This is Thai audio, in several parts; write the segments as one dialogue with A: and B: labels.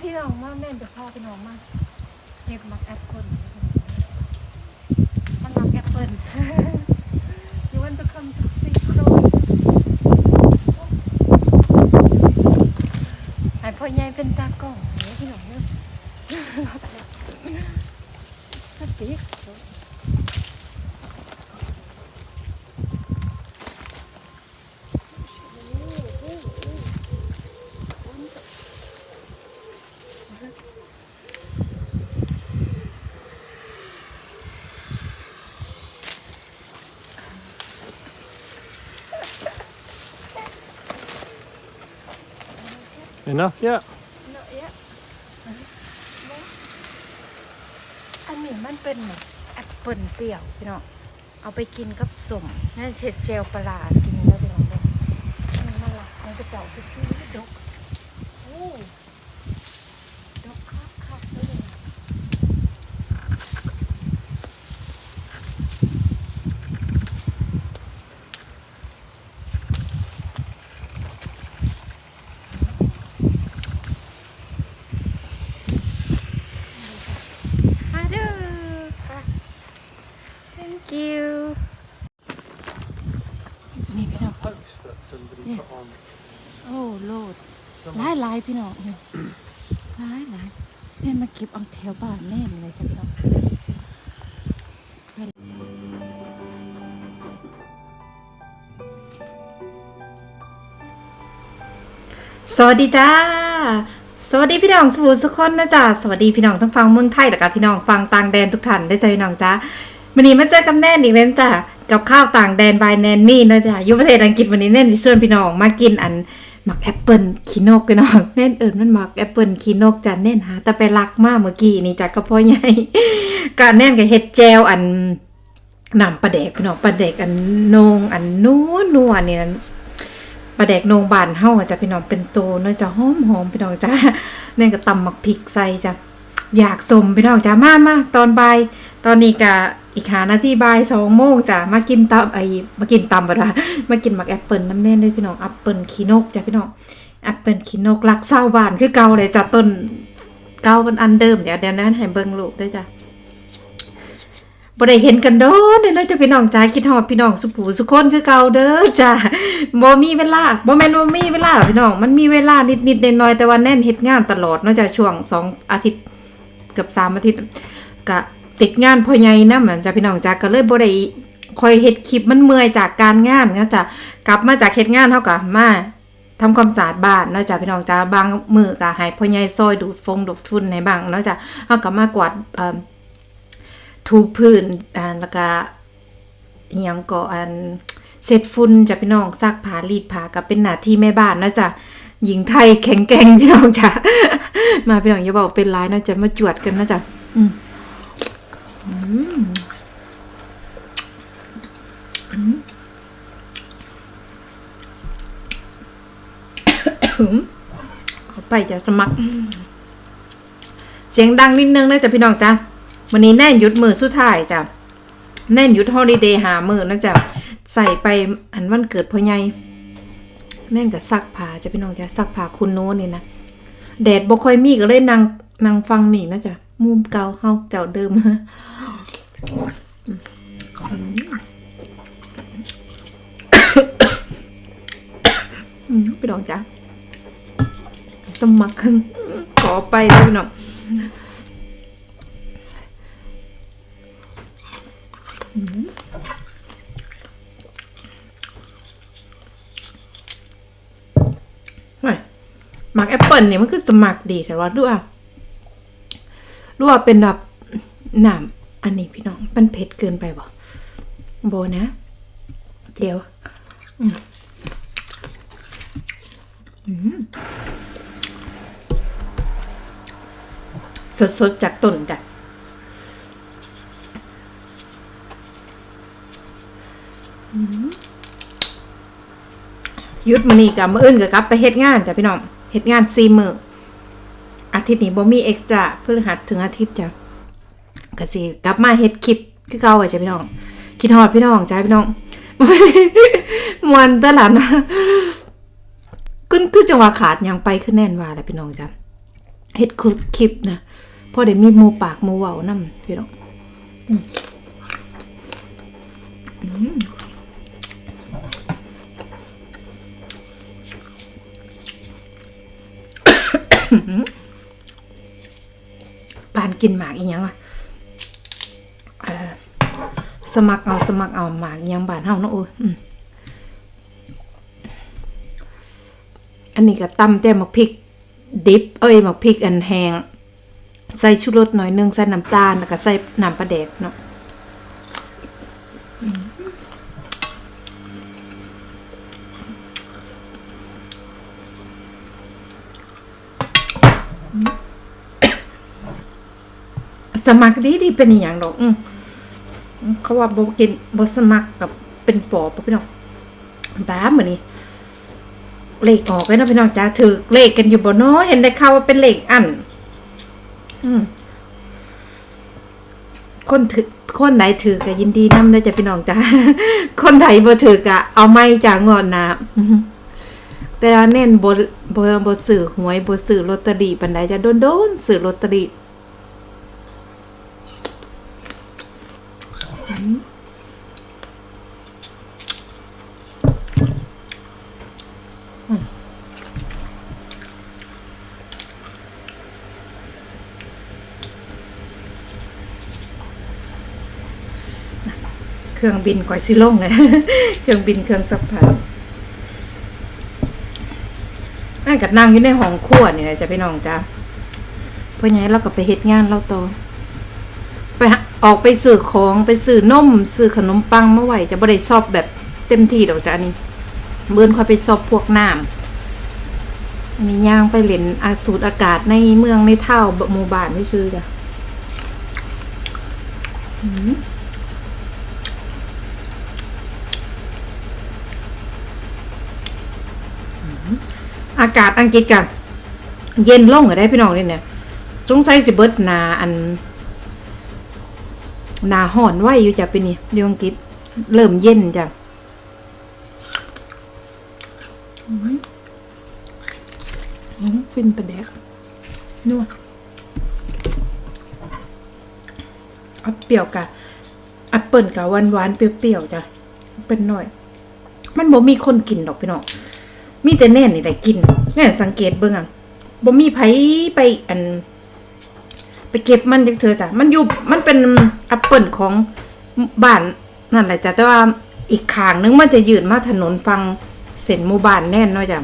A: พี่น้องมาแม่นจะพ่อพี่น้องมาเฮ็ดมักแอปเปิ้ลมันมักแอปเปิ้ล you want to come to see close ไอพ่อใหญ่เป็นตากล้องเนี่ยพี่น้องเนี่ยสติก
B: Enough, yet?
A: Not yet. อะอันนี้มันเป็นแบบแอปเปิลเปรี้ยวพี่น้องเอาไปกินกับสมนั่นเสร็จเจลปลากินแล้วพี่น้องเด้อมันมาละมันจะเจ้าทุกที่อ้ดกคักคักเลยมาเด้อค่ะ thank you นี่พี่น้อง
B: Post that somebody
A: Yeah.
B: put on
A: โอ้โล ดห
B: some
A: ลายหลายพี่น้องเนี่ยหลายหลายแน่นมาเก็บเอาแถวบ้านแน่นเลยจ้ะพี่น้องสวัสดีจ้า สวัสดีพี่น้องสบูสุกคนนะจ๊ะสวัสดีพี่น้องทั้งฟังเมืองไทยและกับพี่น้องฟังต่างแดนทุกท่านได้จ้ะพี่น้องจ้าวันนี้มาเจอกับแน่นอีกแล้วจ้ะกับข้าวต่างแดนบายแนนนี่นะจ๊ะอยู่ประเทศอังกฤษวันนี้แน่นที่ชวนพี่น้องมากินอัน หมักแอปเปิลคีนกกันน้องแน่นเอิญมันหมักแอปเปิลคีนกจ้ะแน่นหาแต่ไปรักมากเมื่อกี้นี่จ้ะกระเพาะใหญ่กะแน่นกับเห็ดแจวอันนำปลาแดกพี่น้องปลาแดกอันนงอันนัวนัวเนี่ยปลาแดกนงบานเฮาจ้ะพี่น้องเป็นโตเนาะจะหอมหอมพี่น้องจ้ะแน่นก็ตำหมักพริกใส่จ้ะอยากสมพี่น้องจ้ะมามาตอนบ่าย ตอนนี้กะอีกหานาทีบ่ายสองโมงจ้ะมากินตำไอ้มากินตำบ่ละมากินหมักแอปเปิลน้ำแน่นด้วยพี่น้องแอปเปิลคีนกจ้ะพี่น้องแอปเปิลคีนกรักเศร้าบ้านคือเก่าเลยจ้ะต้นเก่ามันอันเดิมเดี๋ยวเดี๋ยวนั้นให้เบิ่งลูกได้จ้ะบ่ได้เห็นกันโดนเด้อนะจ้ะพี่น้องจ้าคิดฮอดพี่น้องสุผูสุคนคือเก่าเด้อจ้ะบ่มีเวลาบ่แม่นว่มีเวลาพี่น้องมันมีเวลานิดๆหน่อยๆแต่ว่าแน่นเฮ็ดงานตลอดเนาะจ้ะช่วงสองอาทิตย์เกือบสามอาทิตย์ก็ ติดงานพ่อใหญ่นำจ้ะพี่น้องจ้าก็เลยบ่ได้คอยเฮ็ดคลิปมันเมื่อยจากการงานก็จะกลับมาจากเฮ็ดงานเท่ากับมาทำความสะอาดบ้านนะจ้ะพี่น้องจ้าบางมือก็ให้พ่อใหญ่ซอยดูดฟงดูดฝุ่นให้บ้างนะจ้ะเฮาก็มากวาดถูพื้นอ่าแล้วก็อิหยังก็อันเช็ดฝุ่นจ้ะพี่น้องซักผ้ารีดผ้าก็เป็นหน้าที่แม่บ้านนะจ้ะหญิงไทยแข็งแกร่งพี่น้องจ้ะมาพี่น้องอย่าบอกเป็นร้ายนะจ้ะมาจวดกันนะจ้ะอืม อืมเอาไปจะสมัคร เสียงดังนิดนึงนะจ๊ะพี่น้องจ้ะวันนี้แน่นหยุดมือสุดท้ายจ้ะแน่นหยุดฮอลิเดย์หามือนะจ๊ะใส่ไปอันวันเกิดพ่อใหญ่แม่นกับซักผ้าจ้ะพี่น้องจ้ะซักผ้าคุณโน้นนี่นะแดดบ่ค่อยมีก็เลยนั่งนั่งฟังนี่นะจ๊ะ มุมเก่าเฮาเจ้าเดิมอืมพี่น้องจ้ะสมัครขึ้นขอไปเลยพี่น้องอืมเฮ้ยหมักแอปเปิลเนี่ยมันคือสมัครดีแต่ว่าดูอะ ดูว่าเป็นแบบหนามอันนี้พี่น้องมันเผ็ดเกินไปบ่โบนะเดี๋ยวสดๆจากต้นจ้ะอืมหยุดมานี่กับมืออื่นกับกลับไปเฮ็ดงานจ้ะพี่น้องเฮ็ดงานสี่มือ อาทิตย์นี้บ่มีเอ็กซ์ตร้าพฤหัสถึงอาทิตย์จ้ะก็สิกลับมาเฮ็ดคลิปคือเก่าอะจ้ะพี่น้องคิดฮอดพี่น้องจ้ะพี่น้องมวนตะหลันกึ้นคือจังหวะขาดยังไปคือแน่นว่าแหละพี่น้องจ้ะเฮ็ดคคลิปนะพอได้มีมูปากมูเว้านำพี่น้องอืม ปานกินหมากอีกยังอะสมัครเอาสมัครเอาหมากยังบานเฮาเนาะโอ้ยอืมอันนี้ก็ตำแต่หมักพริก ดิบ เอ้ยหมักพริกอันแห้งใส่ชูรสหน่อยนึงใส่น้ำตาลแล้วก็ใส่น้ำปลาแดกเนาะ สมัครดีดีเป็นอย่างดอกอืเขาว่าบกินบสมัครกับเป็นปอบพี่น้องบ้าเหมือนนี้เลขออกเลยนะพี่น้องจ้าถือเลขกันอยู่บ่เนาะเห็นได้ข่าวว่าเป็นเลขอันอืมคนถือคนไหนถือจะยินดีนำได้จ้ะพี่น้องจ้าคนไหนบ่ถือจะเอาไม่จากงอนนะแต่เน้นบ่บ่บ่ซื้อหวยบ่ซื้อลอตเตอรี่ปานใดจะโดนๆซื้อลอตเตอรี่ เครื่องบินก่อยสิลงไงเครื่องบินเครื่องสักผ้านั่นก็นั่งอยู่ในห้องครัวนี่แหละจะพี่น้องจ้าเพราะงั้นเราก็ไปเฮ็ดงานเราโตไปออกไปซื้อของไปซื้อนมซื้อขนมปังเมื่อไหร่จะบ่ได้ชอบแบบเต็มที่ดอกจ้ะอันนี้เบิ่นค่อยไปชอบพวกน้ำอันนี้ย่างไปเล่นอาสูดอากาศในเมืองในเท่าหมู่บ้านไม่ซื้อจ้ะอื อากาศอังกฤษกับเย็นลงก็ได้พี่น้องนี่เนี่ยสงสัยสิเบิดนาอันนาห่อนไหวอยู่จ้ะเป็นนี่อยู่อังกฤษเริ่มเย็นจ้ะอืมอืมฟินประแดกนัวอัปเปรี้ยวกะอัปเปิลกะหวานหวานๆเปรี้ยวๆจ้ะเป็นหน่อย มันบ่มีคนกินดอกพี่น้อง มีแต่แน่นนี่แต่กินแน่นสังเกตเบิ่งอะบ่มีไผไปอัน ไปเก็บมันจักเธอจ้ะมันอยู่มันเป็นแอปเปิลของบ้านนั่นแหละจ้ะแต่ว่าอีกขางนึงมันจะยืนมาถนนฟังเส้นหมู่บ้านแน่นเนาะจ้ะ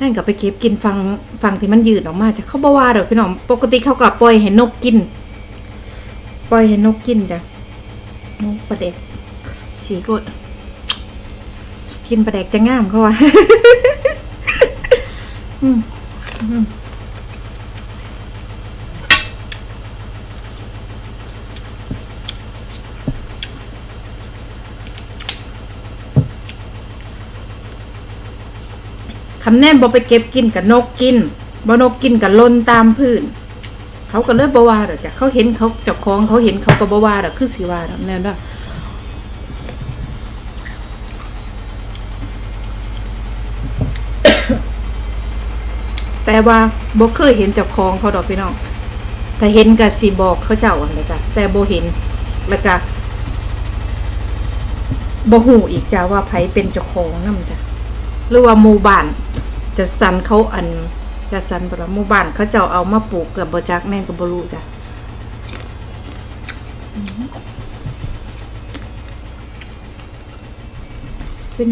A: นั่นก็ไปเก็บกินฟังฟังที่มันยืนออกมาจ้ะเขาบ่ว่าดอกพี่น้องปกติเขาก็ปล่อยให้นกกิน ปล่อยให้นกกินจ้ะนกประเด็กสีกด กินปลาแดกจะง่ามเขาว่าอืมอืมคำแนมบอไปเก็บกินกับนกกินบอนกกินกับลนตามพื้น เขาก็เลิกบวาดอกจ้ะเขาเห็นเขาเจ้าของเขาเห็นเขาก็บวาดอกคือสีวาดอกแน่นว่ แต่ว่าบ่เคยเห็นเจ้าของเขาดอกพี่น้องแต่เห็นก็สิบอกเขาเจ้าอะไรจ้ะแต่บ่เห็นแล้วก็บ่ฮู้อีกจ้าว่าไผเป็นเจ้าของนำจ้ะหรือว่าหมู่บ้านจะสันเขาอันจะสันบ่ละหมู่บ้านเขาเจ้าเอามาปลูกกับบ่จักแม่นก็บ่รู้จ้ะเป็น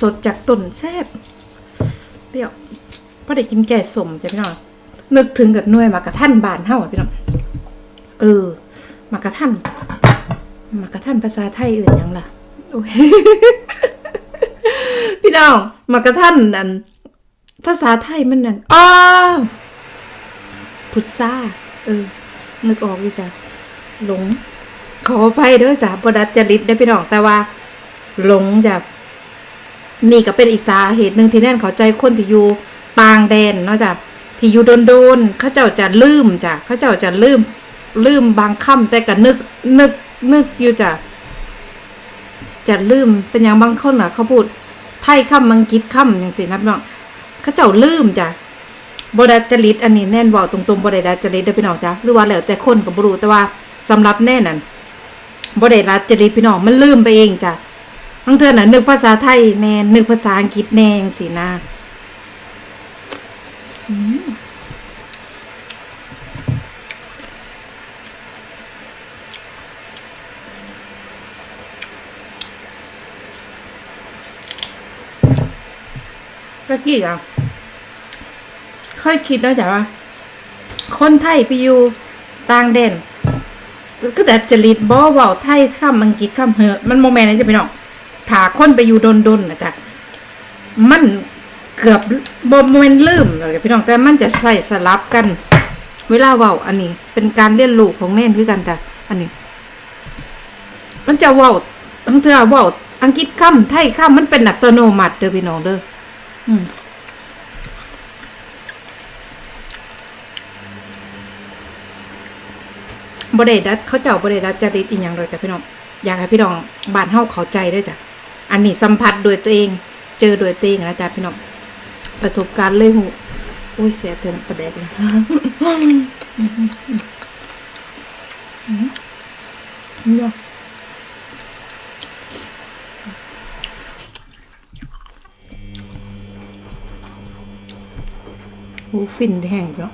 A: สดๆจากต้นแซ่บเปรี้ยวพอได้กินแก่สมจ้ะพี่น้องนึกถึงกับน่วยมากระทันบานเฮาอะพี่น้องเออมากระทันมากระทันภาษาไทยอื่นยังล่ะพี่น้องมากระทันอันภาษาไทยมันนั่นอ้อพุทราเออนึกออกอยู่จ้ะหลงขออภัยเด้อจ้ะบดัดจริตได้พี่น้องแต่ว่า หลงจ้ะ นี่ก็เป็นอีกสาเหตุหนึ่งที่แน่นเข้าใจคนที่อยู่ปางแดนเนาะจ้ะที่อยู่โดนๆเขาเจ้าจะลืมจ้ะเขาเจ้าจะลืมลืมบางคำแต่ก็นึกนึกนึกอยู่จ้ะจะลืมเป็นอย่างบางคนน่ะเขาพูดไทยคำมังกฤษคำอย่างสินะพี่น้องเขาเจ้าลืมจ้ะบดาจริตอันนี้แน่นเว่าตรงๆบดาจริตเด้อพี่น้องจ้ะหรือว่าแล้วแต่คนก็บ่รู้แต่ว่าสำหรับแน่นั่นบไดาจริตพี่น้องมันลืมไปเองจ้ะ บางเทื่อน่ะนึกภาษาไทยแน่นึกภาษาอังกฤษแน่จังซี่นะตะกี้อะเคยคิดแล้วจ้ะว่า คนไทยไปอยู่ต่างแดนคือแต่จริตบ่เว้าไทยคำอังกฤษคำเฮอมันโมแมนนะจะพี่น้อง ถาคนไปอยู่ดนๆนะจ๊ะมันเกือบบมเมนลืมเลยพี่น้องแต่มันจะใส่สลับกัน เวลาเว้าอันนี้ เป็นการเรียนรู้ของแน่นคือกันจ้ะอันนี้ มันจะเว้าทั้งเทื่อเว้าอังกฤษคำไทยคำมันเป็นอัตโนมัติเด้อพี่น้องเด้ออืมบริดัดเขาเจ้าบริดัดจริตอีหยังเลยจ้ะพี่น้อง อยากให้พี่น้องบานเฮาเข้าใจด้วยจ้ะ อันนี้สัมผัสโดยตัวเอง เจอโดยตัวเองนะจ๊ะพี่น้องประสบการณ์เลยหูโอ้ยเสียเต็มประเด็นเลยเนี่ยโอ้ฟินแห้งเนาะ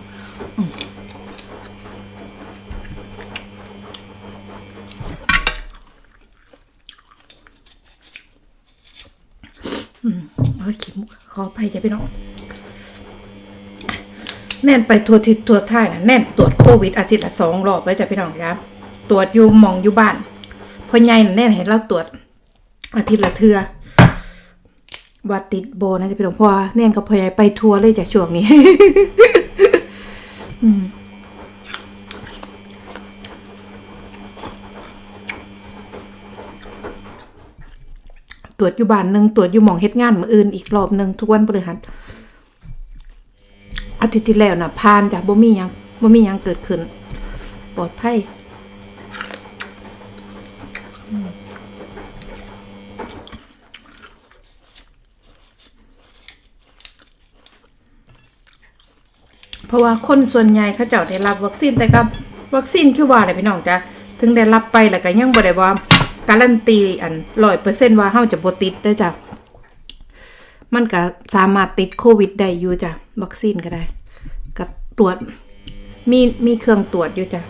A: เอ้ยขิม ขอไปจะไปน้องแน่นไปทัวทิศทัวท่ายนะแน่นตรวจโควิดอาทิตย์ละสองรอบแล้วจ้ะพี่น้องครับตรวจอยู่มองอยู่บ้านพ่อใหญ่น่ะแน่นเห็นเราตรวจ อาทิตย์ละเทือว่าติดโบนะจะพี่น้องเพราะว่าแน่นกับพ่อใหญ่ไปทัวร์เลยจากช่วงนี้ อืม ตรวจอยู่บ้านหนึ่งตรวจอยู่หมองเฮ็ดงานมืออื่นอีกรอบหนึ่งทุกวันพฤหัสอาทิตย์ที่แล้วน่ะผ่านจ้ะบ่มียังบ่มียังเกิดขึ้น ปลอดภัยเพราะว่าคนส่วนใหญ่เขาเจ้าได้รับวัคซีนแต่กับวัคซีนคือว่าอะไรพี่น้องจ้ะถึงได้รับไปแล้วก็ยังบ่ได้ว่า การันตีอันร้อยเปอร์เซ็นต์ว่าเฮาจะบ่ติดได้จ้ะมันก็สามารถติดโควิดได้อยู่จ้ะวัคซีนก็ได้กับตรวจมีมีเครื่องตรวจอยู่จ้ะ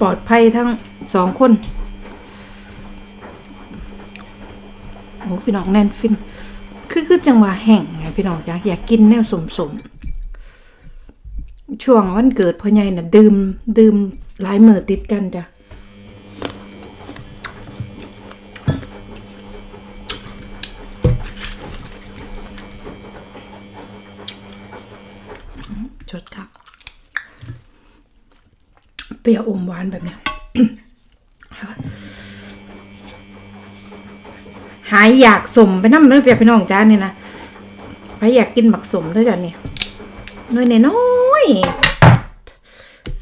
A: ปลอดภัยทั้งสองคน พี่น้องแน่นฟิน คือคือจังหวะแห่งไงพี่น้องอยากอยากกินแนวสมสมๆช่วงวันเกิดพ่อใหญ่น่ะดื่มดื่มหลายมือติดกันจ้ะชดค่ะเปรี้ยวอมหวานแบบเนี้ย หายอยากสมไปน้ำเนื้อเปียกพี่น้องจ้าเนี่ยนะไปอยากกินหมักสมด้วยจ้ะนี่ยน้อยๆน้อย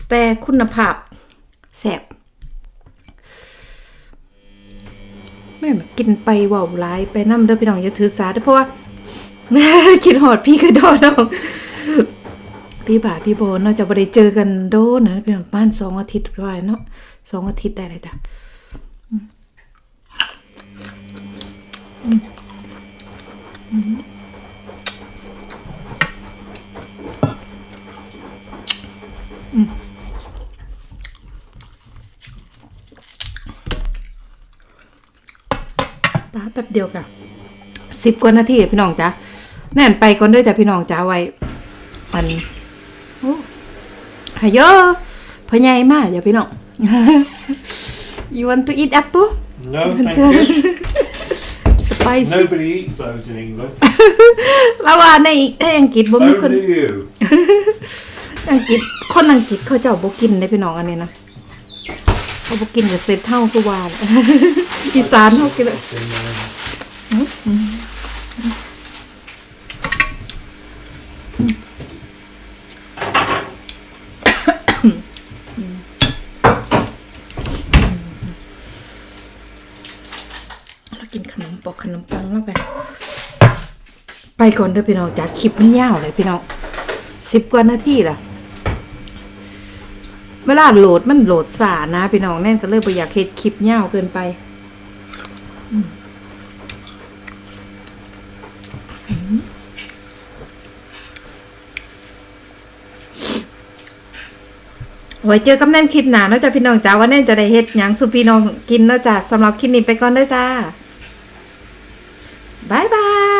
A: แต่คุณภาพแสบแม่นกินไปว่าหลายไปน้ำเด้อพี่น้องอย่าถือสาเด้อเพราะว่าคิดหอดพี่คือดอน้องพี่บ่าพี่โบเนาะจะบ่ได้เจอกันโดนนะพี่น้องบ้านสองอาทิตย์ด้วยเนาะสองอาทิตย์ได้เลยจ้ะ ป้าแป๊บเดียวกะสิบกว่านาทีพี่น้องจ้ะแน่นไปก่อนเด้วยจ้ะพี่น้องจ้ะไว้อันโอ้หายเยอะพ่อใหญ่มากอย่าพี่น้อง you want to eat apple
B: No, thank you.
A: Spicy
B: Nobody eats those in England.
A: แล้วว่าในในอังกฤษบ่มีคน
B: Only you.
A: อังกฤษคนอังกฤษเขาเจ้าบ่กินได้พี่น้องอันนี้นะเขาบ่กินกับเซตเท่าคือว่าแหละ อีสานเขากิน
B: In, um,
A: ปอกข นมปังลงไป ไปก่อนเด้อพี่น้องจ้าคลิปมันยาวเลยพี่น้องสิบกว่านาทีล่ะ เวลาโหลดมันโหลดสานะพี่น้องแน่นก็เลยบ่อยากเฮ็ดคลิปยาวเกินไปไว้เจอกับแน่นคลิปหนาเนาะจ้ะพี่น้องจ้าว่าแน่นจะได้เฮ็ดหยังสุพี่น้องกินเนาะจ้ะสำหรับคลิปนี้ไปก่อนเด้อจ้า 拜拜。